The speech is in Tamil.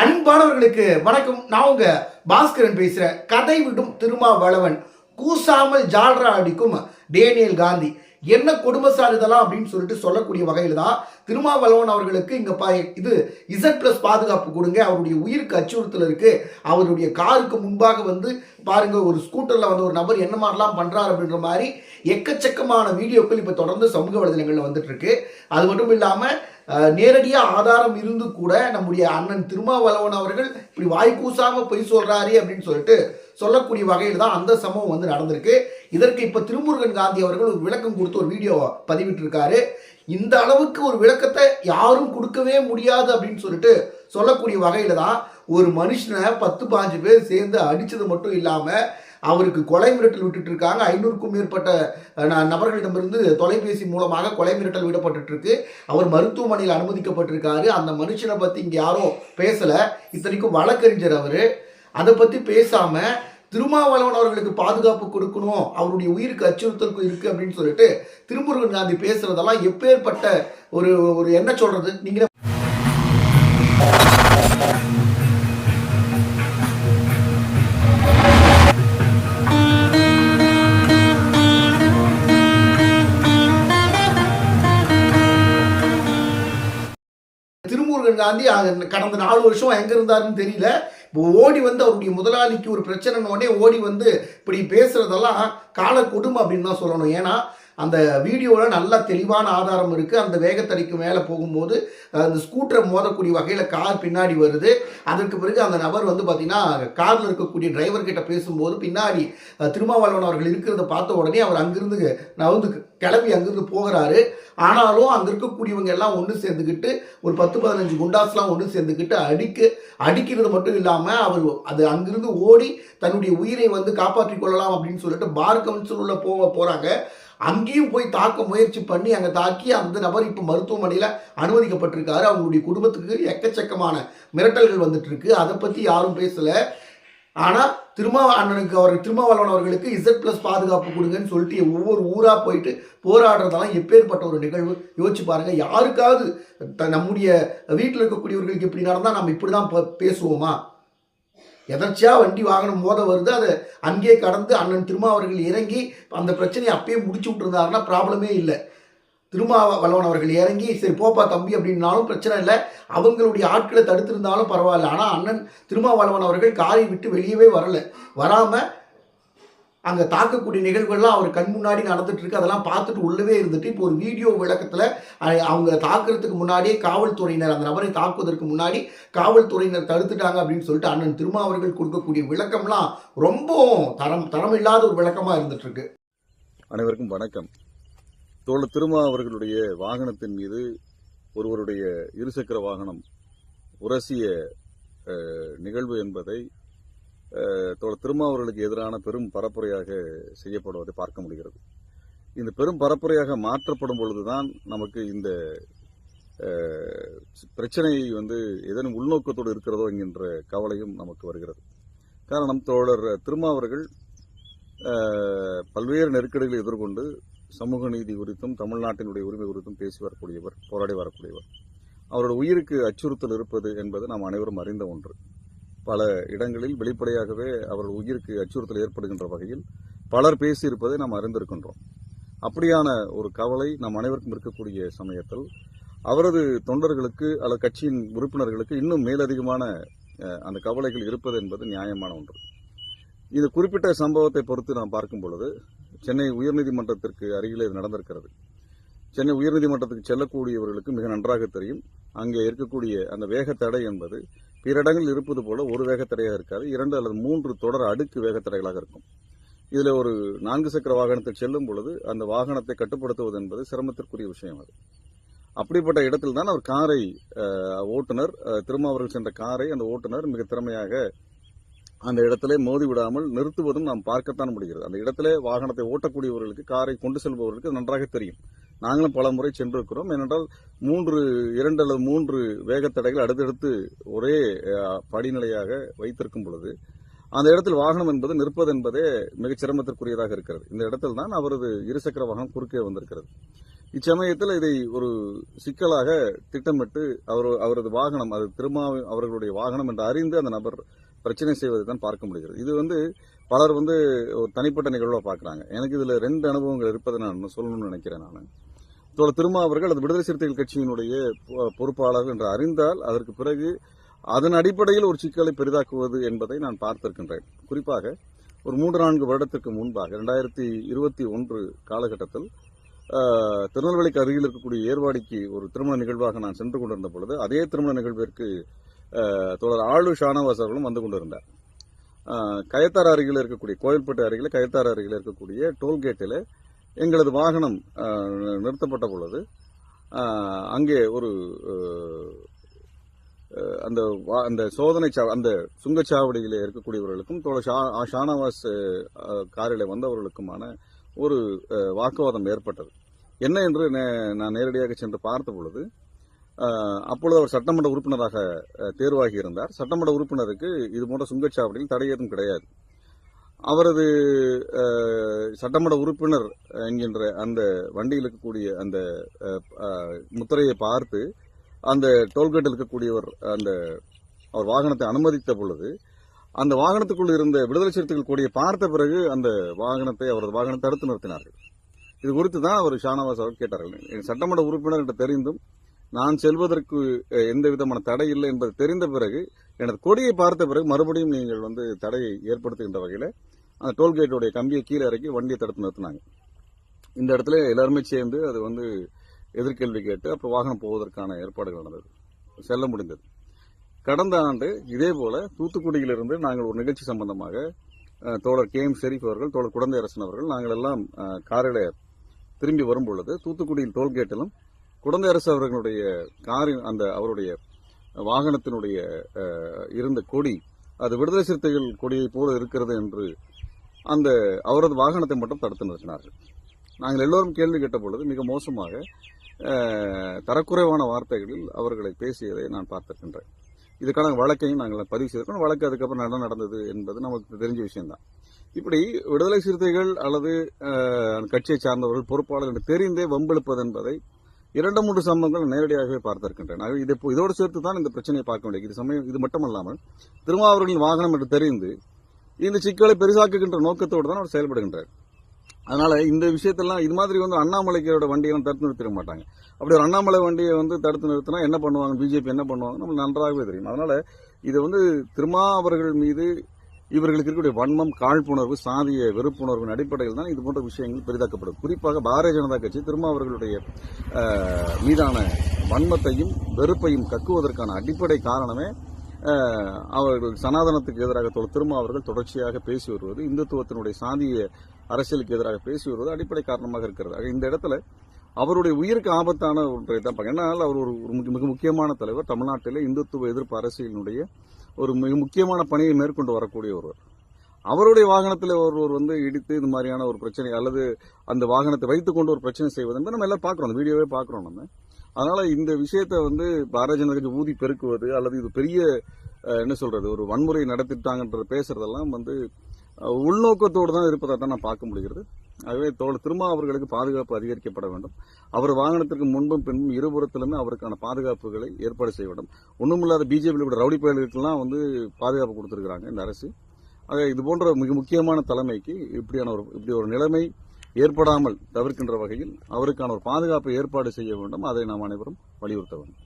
அன்பானவர்களுக்கு வணக்கம். நான் உங்க பாஸ்கரன் பேசுகிறேன் கதை விடும் திருமாவளவன். கூசாமல் ஜால்ரா அடிக்கும் டேனியல் காந்தி. என்ன கொடுமைசார் இதெல்லாம் அப்படின்னு சொல்லிட்டு சொல்லக்கூடிய வகையில் தான் திருமாவளவன் அவர்களுக்கு இங்கே பா இது இசட் ப்ளஸ் பாதுகாப்பு கொடுங்க. அவருடைய உயிருக்கு அச்சுறுத்தல் இருக்குது அவருடைய காருக்கு முன்பாக வந்து பாருங்கள் ஒரு ஸ்கூட்டரில் வந்து ஒரு நபர் என்ன மாதிரிலாம் பண்றாரு அப்படின்ற மாதிரி எக்கச்சக்கமான வீடியோக்கள் இப்போ தொடர்ந்து சமூக வலைதளங்களில் வந்துட்டுருக்கு அது மட்டும் இல்லாமல் நேரடியாக ஆதாரம் இருந்து கூட நம்முடைய அண்ணன் திருமாவளவன் அவர்கள் இப்படி வாய் பொய் சொல்கிறாரு அப்படின்னு சொல்லிட்டு சொல்லக்கூடிய வகையில் தான் அந்த சம்பவம் வந்து நடந்திருக்கு. இதற்கு இப்போ திருமுருகன் காந்தி அவர்கள் ஒரு விளக்கம் கொடுத்து ஒரு வீடியோ பதிவிட்டிருக்காரு. இந்த அளவுக்கு ஒரு விளக்கத்தை யாரும் கொடுக்கவே முடியாது அப்படின்னு சொல்லிட்டு சொல்லக்கூடிய வகையில் தான் ஒரு மனுஷனை பத்து பாஞ்சு பேர் சேர்ந்து அடித்தது மட்டும் இல்லாமல் அவருக்கு கொலை மிரட்டல் விட்டுட்டு இருக்காங்க ஐநூறுக்கும் மேற்பட்ட நபர்களிடமிருந்து தொலைபேசி மூலமாக கொலை மிரட்டல் விடப்பட்டு இருக்கு அவர் மருத்துவமனையில் அனுமதிக்கப்பட்டிருக்காரு. அந்த மனுஷனை பத்தி இங்க யாரும் பேசல. இத்தனைக்கும் வழக்கறிஞர் அவரு. அதை பத்தி பேசாம திருமாவளவன் அவர்களுக்கு பாதுகாப்பு கொடுக்கணும். அவருடைய உயிருக்கு அச்சுறுத்தல் இருக்கு அப்படின்னு சொல்லிட்டு திருமுருகன் காந்தி பேசுறதெல்லாம் எப்பேற்பட்ட ஒரு ஒரு என்ன சொல்றது? நீங்க திருமுருகன் காந்தி கடந்த நாலு வருஷம் எங்க இருந்தாருன்னு தெரியல. இப்போ ஓடி வந்து அவருடைய முதலாளிக்கு ஒரு பிரச்சனைன்னு உடனே ஓடி வந்து இப்படி பேசுறதெல்லாம் கால கொடுமை அப்படின்னு தான் சொல்லணும். ஏன்னா அந்த வீடியோவில் நல்லா தெளிவான ஆதாரம் இருக்குது அந்த வேகத்தடிக்கு மேலே போகும்போது அந்த ஸ்கூட்டரை மோதக்கூடிய வகையில் கார் பின்னாடி வருது. அதற்கு பிறகு அந்த நபர் வந்து பார்த்திங்கன்னா காரில் இருக்கக்கூடிய டிரைவர்கிட்ட பேசும்போது பின்னாடி திருமாவளவன் அவர்கள் இருக்கிறத பார்த்த உடனே அவர் அங்கிருந்து நவுந்து கிளம்பி அங்கிருந்து போகிறாரு. ஆனாலும் அங்கே இருக்கக்கூடியவங்க எல்லாம் ஒன்று சேர்ந்துக்கிட்டு ஒரு பத்து பதினஞ்சு குண்டாஸ்லாம் ஒன்று சேர்ந்துக்கிட்டு அடிக்க அடிக்கிறது மட்டும் இல்லாமல் அவர் அது அங்கிருந்து ஓடி தன்னுடைய உயிரை வந்து காப்பாற்றிக் கொள்ளலாம் அப்படின்னு சொல்லிட்டு பார் கவுன்சில் உள்ள போக போகிறாங்க அங்கேயும் போய் தாக்க முயற்சி பண்ணி அங்கே தாக்கி அந்த நபர் இப்போ மருத்துவமனையில் அனுமதிக்கப்பட்டிருக்காரு. அவங்களுடைய குடும்பத்துக்கு எக்கச்சக்கமான மிரட்டல்கள் வந்துட்டுருக்கு. அதை பற்றி யாரும் பேசலை. ஆனால் திருமா அண்ணனுக்கு அவர் திருமாவளவன் அவர்களுக்கு இசட் ப்ளஸ் பாதுகாப்பு கொடுங்கன்னு சொல்லிட்டு ஒவ்வொரு ஊராக போயிட்டு போராடுறதெல்லாம் எப்பேற்பட்ட ஒரு நிகழ்வு? யோசிச்சு பாருங்கள் யாருக்காவது த- நம்முடைய வீட்டில் இருக்கக்கூடியவர்களுக்கு இப்படி நடந்தால் நம்ம இப்படி தான் ப- பேசுவோமா? எதர்ச்சியாக வண்டி வாகனம் மோத வருது அதை அங்கேயே கடந்து அண்ணன் திருமா அவர்கள் இறங்கி அந்த பிரச்சனையை அப்பயே முடிச்சு விட்டுருந்தாருன்னா ப்ராப்ளமே இல்லை. திருமாவளவன் அவர்கள் இறங்கி சரி போப்பா தம்பி அப்படின்னாலும் பிரச்சனை இல்லை. அவங்களுடைய ஆட்களை தடுத்திருந்தாலும் பரவாயில்ல. ஆனால் அண்ணன் திருமாவளவன் அவர்கள் காரை விட்டு வெளியவே வரல. வராமல் அங்கே தாக்கக்கூடிய நிகழ்வுகள்லாம் அவர் கண் முன்னாடி நடந்துட்டு இருக்கு அதெல்லாம் பார்த்துட்டு உள்ளவே இருந்துட்டு இப்போ ஒரு வீடியோ விளக்கத்தில் அவங்க தாக்குறதுக்கு முன்னாடியே காவல்துறையினர் அந்த நபரை தாக்குவதற்கு முன்னாடி காவல்துறையினர் தடுத்துட்டாங்க அப்படின்னு சொல்லிட்டு அண்ணன் திருமா அவர்கள் கொடுக்கக்கூடிய விளக்கம்லாம் ரொம்பவும் தரம் தரம் இல்லாத ஒரு விளக்கமாக இருந்துட்டு இருக்கு அனைவருக்கும் வணக்கம். தோழர் திருமா அவர்களுடைய வாகனத்தின் மீது ஒருவருடைய இருசக்கர வாகனம் உரசிய நிகழ்வு என்பதை தோழர் திருமாவர்களுக்கு எதிரான பெரும் பரப்புரையாக செய்யப்படுவதை பார்க்க முடிகிறது. இந்த பெரும் பரப்புரையாக மாற்றப்படும் பொழுதுதான் நமக்கு இந்த பிரச்சனையை பிரச்சனை வந்து எதன் உள்நோக்கத்தோடு இருக்கிறதோ என்கின்ற கவலையும் நமக்கு வருகிறது. காரணம் தோழர் திருமாவர்கள் பல்வேறு நெருக்கடிகளை எதிர்கொண்டு சமூக நீதி குறித்தும் தமிழ்நாட்டினுடைய உரிமை குறித்தும் பேசி வரக்கூடியவர் போராடி வரக்கூடியவர். அவருடைய உயிருக்கு அச்சுறுத்தல் இருப்பது என்பது நாம் அனைவரும் அறிந்த ஒன்று. பல இடங்களில் வெளிப்படையாகவே அவர்கள் உயிருக்கு அச்சுறுத்தல் ஏற்படுகின்ற வகையில் பலர் பேசியிருப்பதை நாம் அறிந்திருக்கின்றோம். அப்படியான ஒரு கவலை நம் அனைவருக்கும் இருக்கக்கூடிய சமயத்தில் அவரது தொண்டர்களுக்கு அல்லது கட்சியின் உறுப்பினர்களுக்கு இன்னும் மேலதிகமான அந்த கவலைகள் இருப்பது என்பது நியாயமான ஒன்று. இந்த குறிப்பிட்ட சம்பவத்தை பொறுத்து நாம் பார்க்கும் பொழுது சென்னை உயர்நீதிமன்றத்திற்கு அருகில் இது நடந்திருக்கிறது. சென்னை உயர்நீதிமன்றத்துக்கு செல்லக்கூடியவர்களுக்கு மிக நன்றாக தெரியும். அங்கே இருக்கக்கூடிய அந்த வேகத்தடை என்பது பிற இடங்களில் இருப்பது போல ஒரு வேகத்தடையாக இருக்காது. இரண்டு அல்லது மூன்று தொடர் அடுக்கு வேகத்தடைகளாக இருக்கும். இதில் ஒரு நான்கு சக்கர வாகனத்தில் செல்லும் பொழுது அந்த வாகனத்தை கட்டுப்படுத்துவது என்பது சிரமத்திற்குரிய விஷயம் அது. அப்படிப்பட்ட இடத்தில் தான் அவர் காரை ஓட்டுநர் அஹ், அவர்கள் சென்ற காரை அந்த ஓட்டுநர் மிக திறமையாக அந்த இடத்திலே மோதி விடாமல் நிறுத்துவதும் நாம் பார்க்கத்தான் முடிகிறது. அந்த இடத்திலே வாகனத்தை ஓட்டக்கூடியவர்களுக்கு காரை கொண்டு செல்பவர்களுக்கு நன்றாக தெரியும். நாங்களும் பல முறை சென்றிருக்கிறோம். ஏனென்றால் மூன்று இரண்டு அல்லது மூன்று வேகத்தடைகள் அடுத்தடுத்து ஒரே படிநிலையாக வைத்திருக்கும் பொழுது அந்த இடத்தில் வாகனம் என்பது நிற்பது என்பதே மிகச் சிரமத்திற்குரியதாக இருக்கிறது. இந்த இடத்தில் தான் அவரது இருசக்கர வாகனம் குறுக்கே வந்திருக்கிறது. இச்சமயத்தில் இதை ஒரு சிக்கலாக திட்டமிட்டு அவர் அவரது வாகனம் அது திருமா அவர்களுடைய வாகனம் என்று அறிந்து அந்த நபர் பிரச்சனை செய்வதை தான் பார்க்க முடிகிறது. இது வந்து பலர் வந்து ஒரு தனிப்பட்ட நிகழ்வாக பார்க்குறாங்க. எனக்கு இதில் ரெண்டு அனுபவங்கள் இருப்பதை நான் சொல்லணும்னு நினைக்கிறேன் நான். தோழர் திருமா அவர்கள் அது விடுதலை சிறுத்தைகள் கட்சியினுடைய பொ- பொறுப்பாளர் என்று அறிந்தால் அதற்கு பிறகு அதன் அடிப்படையில் ஒரு சிக்கலை பெரிதாக்குவது என்பதை நான் பார்த்திருக்கின்றேன். குறிப்பாக ஒரு மூன்று நான்கு வருடத்திற்கு முன்பாக ரெண்டாயிரத்தி இருபத்தி ஒன்று காலகட்டத்தில் திருநெல்வேலிக்கு அருகில் இருக்கக்கூடிய ஏர்வாடிக்கு ஒரு திருமண நிகழ்வாக நான் சென்று கொண்டிருந்த பொழுது அதே திருமண நிகழ்விற்கு ஆஹ், தோழர் ஆளு ஷானவாஸ் அவர்களும் வந்து கொண்டிருந்தார். கயத்தார் அருகில் இருக்கக்கூடிய கோயில்பட்டு அருகில் கயத்தார் அருகில் இருக்கக்கூடிய டோல்கேட்டில் எங்களது வாகனம் நிறுத்தப்பட்ட பொழுது அங்கே ஒரு அந்த வா- அந்த சோதனை சா- அந்த சுங்கச்சாவடியில் இருக்கக்கூடியவர்களுக்கும் தோழர் ஷா ஷானவாஸ் காரில் வந்தவர்களுக்குமான ஒரு வாக்குவாதம் ஏற்பட்டது. என்ன என்று நே- நான் நேரடியாக சென்று பார்த்த பொழுது அப்பொழுது அவர் சட்டமன்ற உறுப்பினராக தேர்வாகி இருந்தார். சட்டமன்ற உறுப்பினருக்கு இது போன்ற சுங்கச்சாவடியில் தடை ஏதும் கிடையாது. அவரது சட்டமன்ற உறுப்பினர் என்கின்ற அந்த வண்டியில் இருக்கக்கூடிய அந்த முத்திரையை பார்த்து அந்த டோல்கேட்டில் இருக்கக்கூடியவர் அந்த அவர் வாகனத்தை அனுமதித்த பொழுது அந்த வாகனத்துக்குள் இருந்த விடுதலை சிறுத்தைகள் கூடிய பார்த்த பிறகு அந்த வாகனத்தை அவரது வாகனத்தை தடுத்து நிறுத்தினார்கள். இது குறித்து தான் அவர் ஷானவாஸ் அவர் கேட்டார்கள். என் சட்டமன்ற உறுப்பினர் என்று தெரிந்தும் நான் செல்வதற்கு எந்த விதமான தடை இல்லை என்பது தெரிந்த பிறகு எனது கொடியை பார்த்த பிறகு மறுபடியும் நீங்கள் வந்து தடையை ஏற்படுத்துகின்ற வகையில் அந்த டோல்கேட்டுடைய கம்பியை கீழே இறக்கி வண்டியை தடுத்து நிறுத்தினாங்க. இந்த இடத்துல எல்லாருமே சேர்ந்து அது வந்து எதிர்கேள்வி கேட்டு அப்புறம் வாகனம் போவதற்கான ஏற்பாடுகள் நடந்தது. செல்ல முடிந்தது. கடந்த ஆண்டு இதே போல தூத்துக்குடியிலிருந்து நாங்கள் ஒரு நிகழ்ச்சி சம்பந்தமாக தோழர் கே எம் ஷெரீப் அவர்கள் தோழர் குழந்தை அரசன் அவர்கள் நாங்கள் எல்லாம் காரில் திரும்பி வரும் பொழுது தூத்துக்குடியில் டோல்கேட்டிலும் குழந்தை அரசு அவர்களுடைய காரின் அந்த அவருடைய வாகனத்தினுடைய இருந்த கொடி அது விடுதலை சிறுத்தைகள் கொடியை போல இருக்கிறது என்று அந்த அவரது வாகனத்தை மட்டும் தடுத்து நிறுத்தினார்கள். நாங்கள் எல்லோரும் கேள்வி கேட்ட பொழுது மிக மோசமாக தரக்குறைவான வார்த்தைகளில் அவர்களை பேசியதை நான் பார்த்திருக்கின்றேன். இதுக்கான வழக்கையும் நாங்கள் பதிவு செய்திருக்கோம் வழக்கு அதுக்கப்புறம் என்ன நடந்தது என்பது நமக்கு தெரிஞ்ச விஷயம்தான். இப்படி விடுதலை சிறுத்தைகள் அல்லது கட்சியை சார்ந்தவர்கள் பொறுப்பாளர் என்று தெரிந்தே வம்பெழுப்பது என்பதை இரண்டு மூன்று சம்பவங்கள் நேரடியாகவே பார்த்திருக்கின்றன. இது இப்போ இதோடு சேர்த்து தான் இந்த பிரச்சனையை பார்க்க முடியும் இது சமயம் இது மட்டுமல்லாமல் திருமாவர்களின் வாகனம் என்று தெரிந்து இந்த சிக்கலை பெரிசாக்குகின்ற நோக்கத்தோடு தான் அவர் செயல்படுகின்றார். அதனால இந்த விஷயத்தெல்லாம் இது மாதிரி வந்து அண்ணாமலைக்கோட வண்டியெல்லாம் தடுத்து நிறுத்திட மாட்டாங்க. அப்படி ஒரு அண்ணாமலை வண்டியை வந்து தடுத்து நிறுத்தினா என்ன பண்ணுவாங்க? பிஜேபி என்ன பண்ணுவாங்க நம்ம நன்றாகவே தெரியும். அதனால இது வந்து திருமா அவர்கள் மீது இவர்களுக்கு இருக்கக்கூடிய வன்மம் காழ்ப்புணர்வு சாதிய வெறுப்புணர்வின் அடிப்படையில் தான் இது போன்ற விஷயங்கள் பெரிதாக்கப்படும். குறிப்பாக பாரதிய ஜனதா கட்சி திருமா அவர்களுடைய மீதான வன்மத்தையும் வெறுப்பையும் கக்குவதற்கான அடிப்படை காரணமே அவர்கள் சனாதனத்துக்கு எதிராக திரும்ப அவர்கள் தொடர்ச்சியாக பேசி வருவது இந்துத்துவத்தினுடைய சாதிய அரசியலுக்கு எதிராக பேசி வருவது அடிப்படை காரணமாக இருக்கிறது. இந்த இடத்துல அவருடைய உயிருக்கு ஆபத்தான ஒன்றை தான் ஏன்னால் அவர் ஒரு மிக முக்கியமான தலைவர். தமிழ்நாட்டிலே இந்துத்துவ எதிர்ப்பு அரசியலினுடைய ஒரு மிக முக்கியமான பணியை மேற்கொண்டு வரக்கூடிய ஒருவர். அவருடைய வாகனத்தில் ஒருவர் வந்து இடித்து இந்த மாதிரியான ஒரு பிரச்சனை அல்லது அந்த வாகனத்தை வைத்துக்கொண்டு ஒரு பிரச்சனை செய்வது என்பது நம்ம எல்லாம் பார்க்குறோம். அந்த வீடியோவே பார்க்குறோம் நம்ம. அதனால இந்த விஷயத்தை வந்து பாரதிய ஜனதா கட்சி ஊதி பெருக்குவது அல்லது இது பெரிய என்ன சொல்றது ஒரு வன்முறை நடத்திட்டாங்கன்ற பேசுறதெல்லாம் வந்து உள்நோக்கத்தோடு தான் இருப்பதாக தான் நான் பார்க்க முடிகிறது. ஆகவே தோழர் திருமா அவர்களுக்கு பாதுகாப்பு அதிகரிக்கப்பட வேண்டும். அவர் வாகனத்திற்கு முன்பும் பின்பும் இருபுறத்திலுமே அவருக்கான பாதுகாப்புகளை ஏற்பாடு செய்ய வேண்டும். ஒன்றுமில்லாத பிஜேபியில் ரவுடி பயல்களுக்கெல்லாம் வந்து பாதுகாப்பு கொடுத்திருக்கிறாங்க இந்த அரசு. ஆக இது போன்ற மிக முக்கியமான தலைமைக்கு இப்படியான ஒரு இப்படி ஒரு நிலைமை ஏற்படாமல் தவிர்க்கின்ற வகையில் அவருக்கான ஒரு பாதுகாப்பை ஏற்பாடு செய்ய வேண்டும். அதை நாம் அனைவரும் வலியுறுத்த வேண்டும்.